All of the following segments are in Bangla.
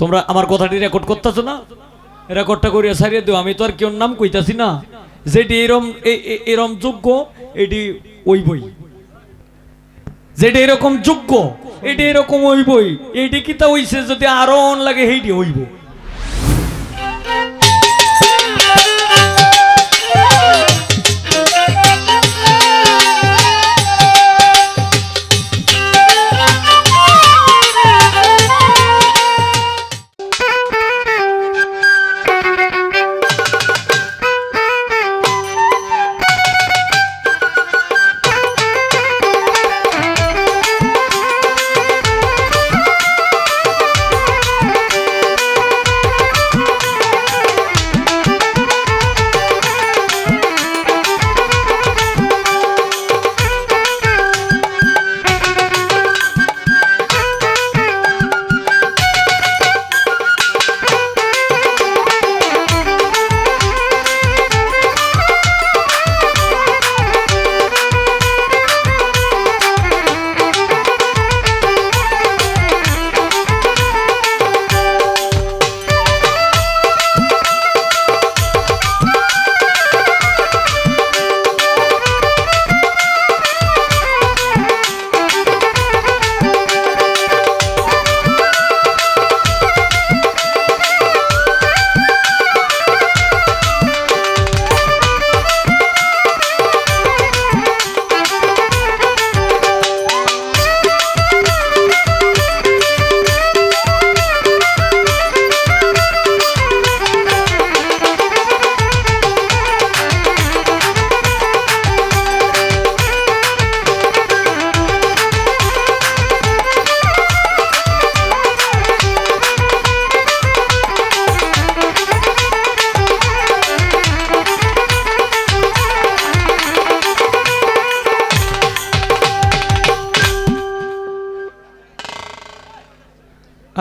তোমরা আমার কথাটি রেকর্ড করতেছো না? রেকর্ডটা করিয়া সারিয়ে দিও, আমি তো আর কেউ নাম কইতাছি না। যেটি এরম এরম যোগ্য, এটি ওই বই। যেটা এরকম যোগ্য, এটি এরকম ওই বই। এটি কি তা হইছে যদি আরও লাগে, সেইটি হইব।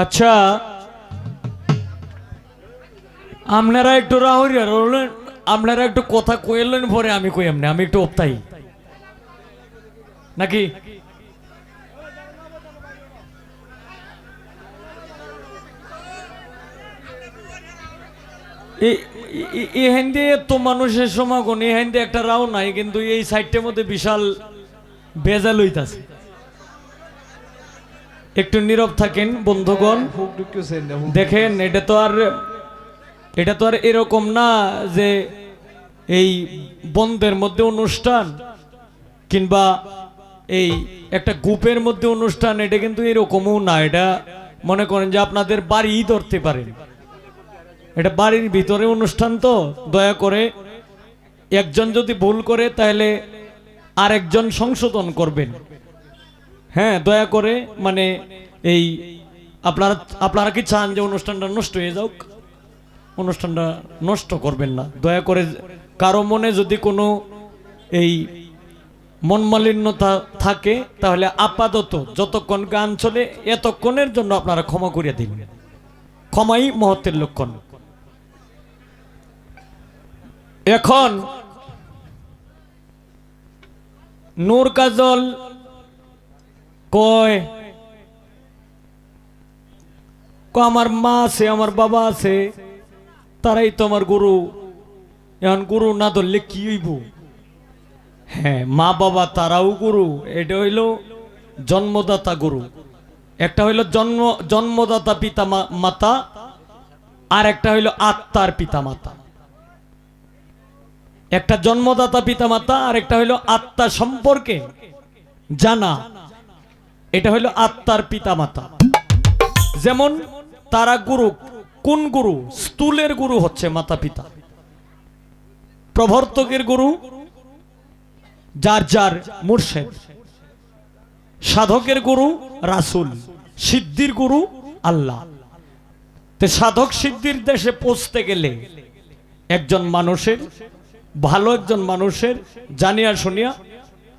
আচ্ছা। আপনারা একটু রাহুরিয়া রলেন আপনারা একটু কথা কইলেন পরে আমি কই এমনি, আমি একটু ওপ্তাই নাকি? এখান দিয়ে তো মানুষের সমাগম এখান দিয়ে একটা রাও নাই, কিন্তু এই সাইডটার মধ্যে বিশাল বেজাল হইতাছে। একটু নীরব থাকেন বন্ধুগণ। না, হুক দেখেন এটা তো আর এটা তো আর এরকম না যে এই বন্ধের মধ্যে অনুষ্ঠান কিংবা এই একটা গ্রুপের মধ্যে অনুষ্ঠান এটা কিন্তু এরকমও না। এটা মনে করেন যে আপনাদের বাড়িই ধরতে পারেন। এটা বাড়ির ভিতরে অনুষ্ঠান তো দয়া করে একজন যদি ভুল করে তাহলে আরেকজন সংশোধন করবেন। হ্যাঁ দয়া করে মানে এই, আপনারা আপনারা কি চান যে অনুষ্ঠানটা নষ্ট হয়ে যাওক অনুষ্ঠানটা নষ্ট করবেন না। দয়া করে কারও মনে যদি কোনো এই মনমালিন্যতা থাকে, তাহলে আপাতত যতক্ষণ গান চলে, এতক্ষণের জন্য আপনারা ক্ষমা করিয়া দিন। ক্ষমাই মহত্বের লক্ষণ। এখন নূর কাজল কয়? আমার মা আছে, আমার বাবা আছে, তারাই তো আমার গুরু। এখন গুরু না ধরলে কি হইব? হ্যাঁ মা, বাবা, তারাও গুরু, এটা হইল জন্মদাতা গুরু। একটা হইল জন্ম, জন্মদাতা পিতা মাতা, আর একটা হইল আত্মার পিতা মাতা। একটা জন্মদাতা পিতা মাতা, আর একটা হইল আত্মা সম্পর্কে জানা। এটা হইল আত্মার পিতা মাতা যেমন তারা গুরু, কোন গুরু? স্থূলের গুরু হচ্ছে মাতা পিতা প্রবর্তকের গুরু, যার যার মুর্শেদ। সাধকের গুরু, রাসুল। সিদ্ধির গুরু, আল্লাহ। সাধক সিদ্ধির দেশে পৌঁছতে গেলে একজন মানুষের, ভালো একজন মানুষের জানিয়া শুনিয়া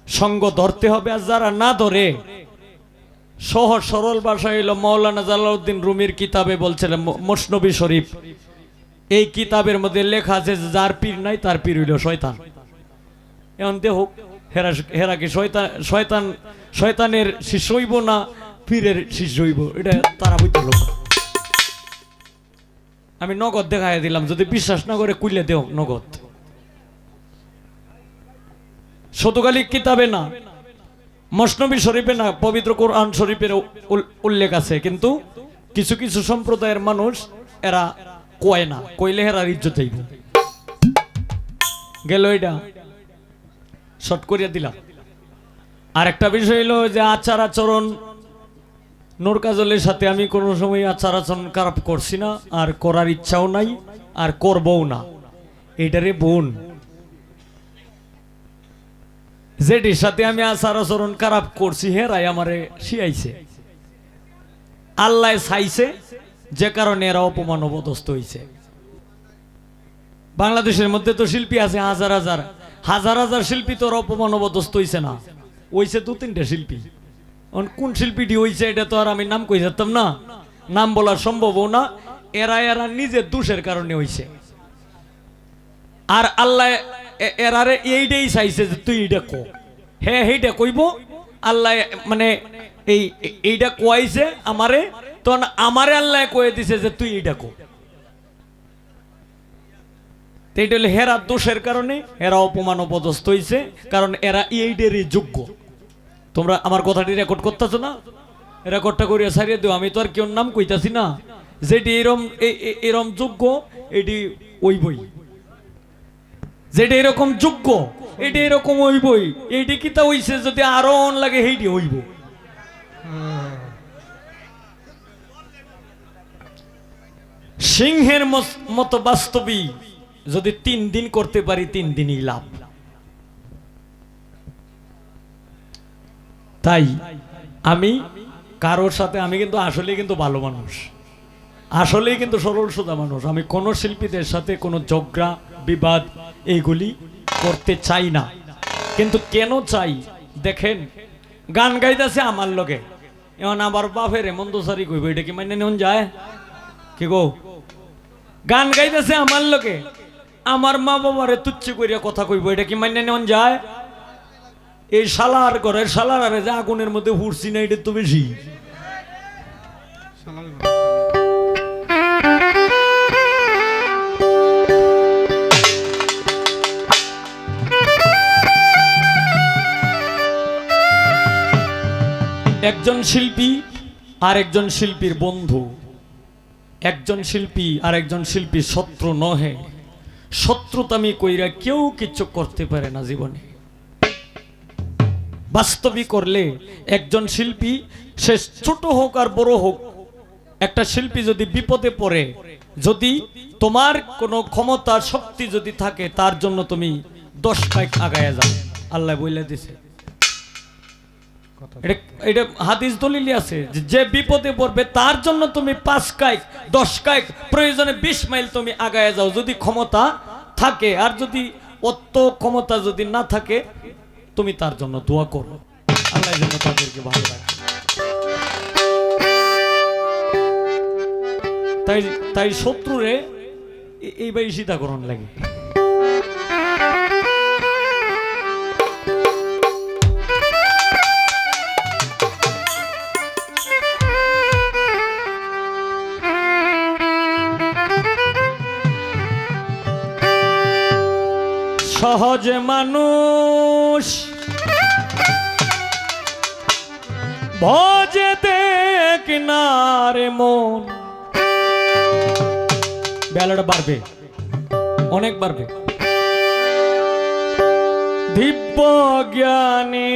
সঙ্গ ধরতে হবে। আর যারা না ধরে সহজ সরল ভাষা হইল মৌলানা জালাউদ্দিন রুমির কিতাবে বলছিলেন মসনবী শরীফ। এই কিতাবের মধ্যে লেখা আছে যার পীর নাই, তার পীর হইল শয়তান। এখন দেহ, হেরা হেরা কি শয়তান শয়তান, শয়তানের শিষ্য হইব না পীরের শিষ্য হইব? এটা তারা বইতে লোক। আমি নগদ দেখাই দিলাম, যদি বিশ্বাস না করে কুইলে দেহ নগদ। শতকালী কিতাবে না। মসনবী শরীফে না, পবিত্র কোরআন শরীফের উল্লেখ আছে, কিন্তু কিছু কিছু সম্প্রদায়ের মানুষ এরা কয় না, কইলে হেরার ইজ্জত যাইব গেল এটা, শর্ট করিয়া দিলাম। আর একটা বিষয় হলো যে আচার আচরণ, নূর কাজলের সাথে আমি কোনো সময় আচার আচরণ খারাপ করছি না, আর করার ইচ্ছাও নাই, আর করবও না। এটারে বোন। যেটির সাথে আমি আচার আচরণ খারাপ করছি হেরাই আমারে শিয়াইছে। আল্লাহ চাইছে, যে কারণে এরা অপমান অপদস্থ হয়েছে বাংলাদেশের মধ্যে তো শিল্পী আছে, হাজার হাজার। হাজার হাজার শিল্পী তো ওর অপমান অপদস্থ হয়েছে না। হইছে দু তিনটা শিল্পী। কোন শিল্পীটি হইছে, এটা তো আর আমি নাম কই যেতাম না। নাম বলা সম্ভবও না। এরা এরা নিজের দোষের কারণে হইছে। আর আল্লাহ এরারে এইটাই চাইছে যে তুই এইটা কো। হ্যাঁ এইটা কইব, আল্লাহ মানে এই এইটা কোয়াইছে আমারে, তখন আমারে আল্লাহ কয়ে দিছে যে তুই এইটা কো। এইটা হলো হেরা দোষের কারণে এরা অপমান অপদস্থ হইছে, কারণ এরা এইটারই যোগ্য। তোমরা আমার কথাটি রেকর্ড করতেছো না? রেকর্ডটা করিয়া সারিয়ে দিও, আমি তো আর কেউ নাম কইতাছি না। যেটি এরম এরম যোগ্য, এটি ওই বই যেটা এরকম যোগ্য, এটা এরকম হইবই। এইটি কি তা হইছে? যদি আরও অন লাগে, সেইটি হইব। সিংহের মতো বাস্তবী, যদি তিন দিন করতে পারি, তিন দিনই লাভ। তাই আমি কারোর সাথে, আমি কিন্তু আসলে কিন্তু ভালো মানুষ। আসলেই কিন্তু সরল সোজা মানুষ। আমি কোন শিল্পীদের সাথে কোনো ঝগড়া, বিবাদ এইগুলি করতে চাই না। কিন্তু কেন চাই? দেখেন, গান গাইতেছে আমার লোকে এমন আবার বাপের এমন দোষারি কইব, এটা কি মানে নেন যায়? কি গো? গান গাইতেছে আমার লোকে আমার মা বাবারে তুচ্ছ করিয়া কথা কইব, এটা কি মানে নেন যায়? এই শালার ঘরের শালার আরে যে আগুনের মধ্যে হুড়ছি না, এটা তো বেশি। একজন শিল্পী আর একজন শিল্পীর বন্ধু। একজন শিল্পী আর একজন শিল্পী শত্রু নহে। শত্রুতামি কইরা কেউ কিছু করতে পারে না জীবনে। বাস্তবিক করলে একজন শিল্পী, সে ছোট হোক আর বড় হোক, একটা শিল্পী যদি বিপদে পড়ে, যদি তোমার কোনো ক্ষমতা, শক্তি যদি থাকে, তার জন্য তুমি দশ কাইক আগায় যাও। আল্লাহ বইলে দিছে। এটা হাদিস দলিলি আছে যে বিপদে পড়বে, তার জন্য তুমি পাঁচ কাইক, দশ কাইক, প্রয়োজনে বিশ মাইল তুমি আগায় যাও। যদি ক্ষমতা থাকে, আর যদি অত ক্ষমতা যদি না থাকে, তুমি তার জন্য দোয়া করো। আল্লাহ যেন তাদেরকে ভালো রাখে। তাই তাই শত্রুরে এ- এইবার সীতাকরণ লাগে। সহজ মানুষ। ভজে দেখ না রে মন। বেলাটা বাড়বে অনেক বাড়বে। দিব্য জ্ঞানী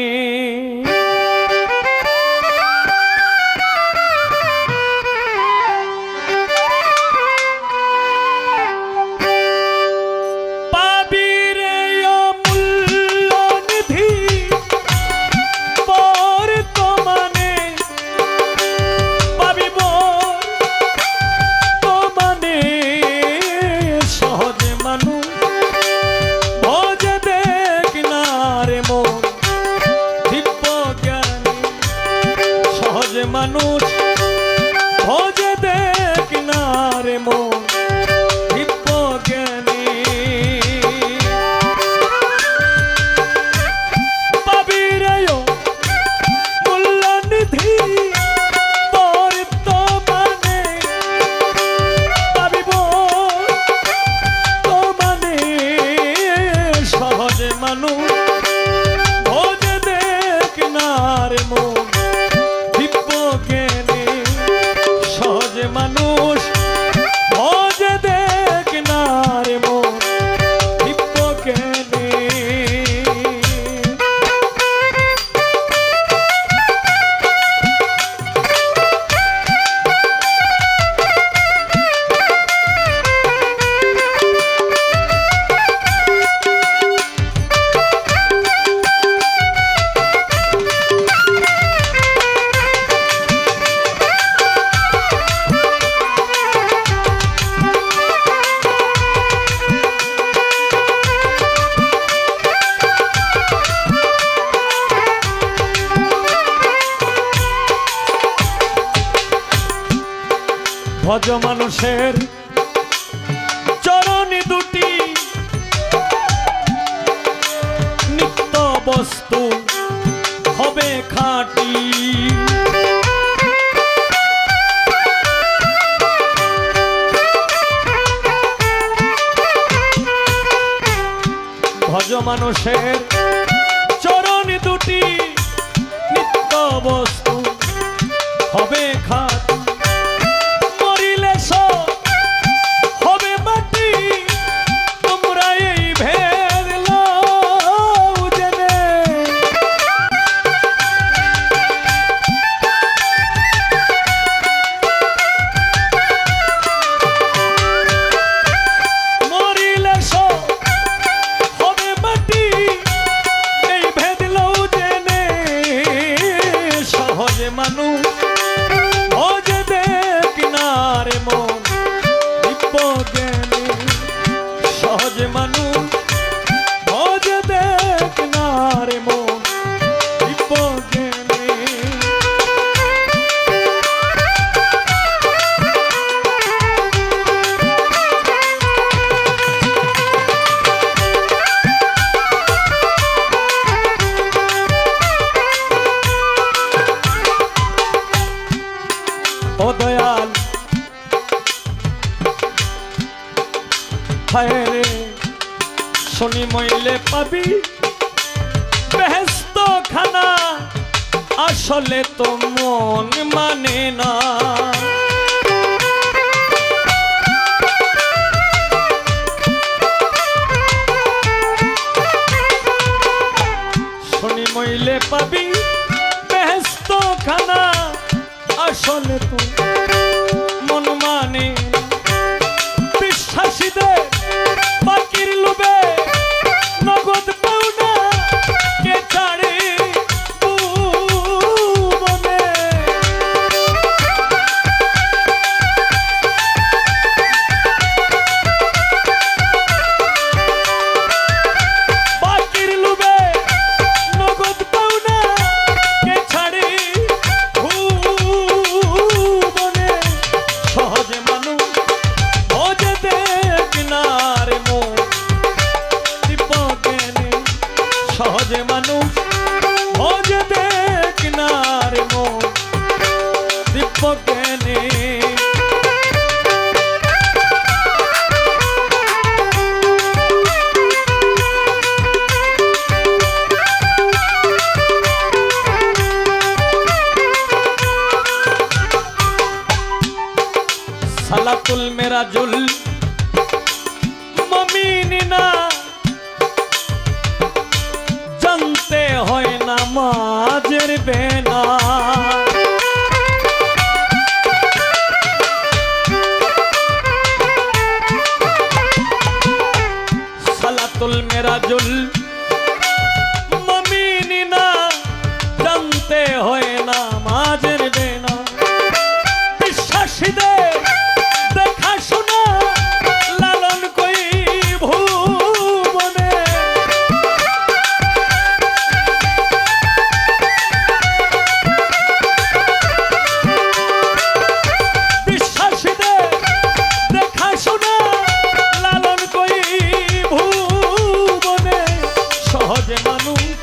দুটি। নিত্য বস্তু হবে খাটি। ভজ মানুষের ও দয়াল। হায় রে শনি মইলে পাবি। বেহস্ত খানা আসলে তো মন মানে না। এখন তুই সিরাজুল যে মানুষ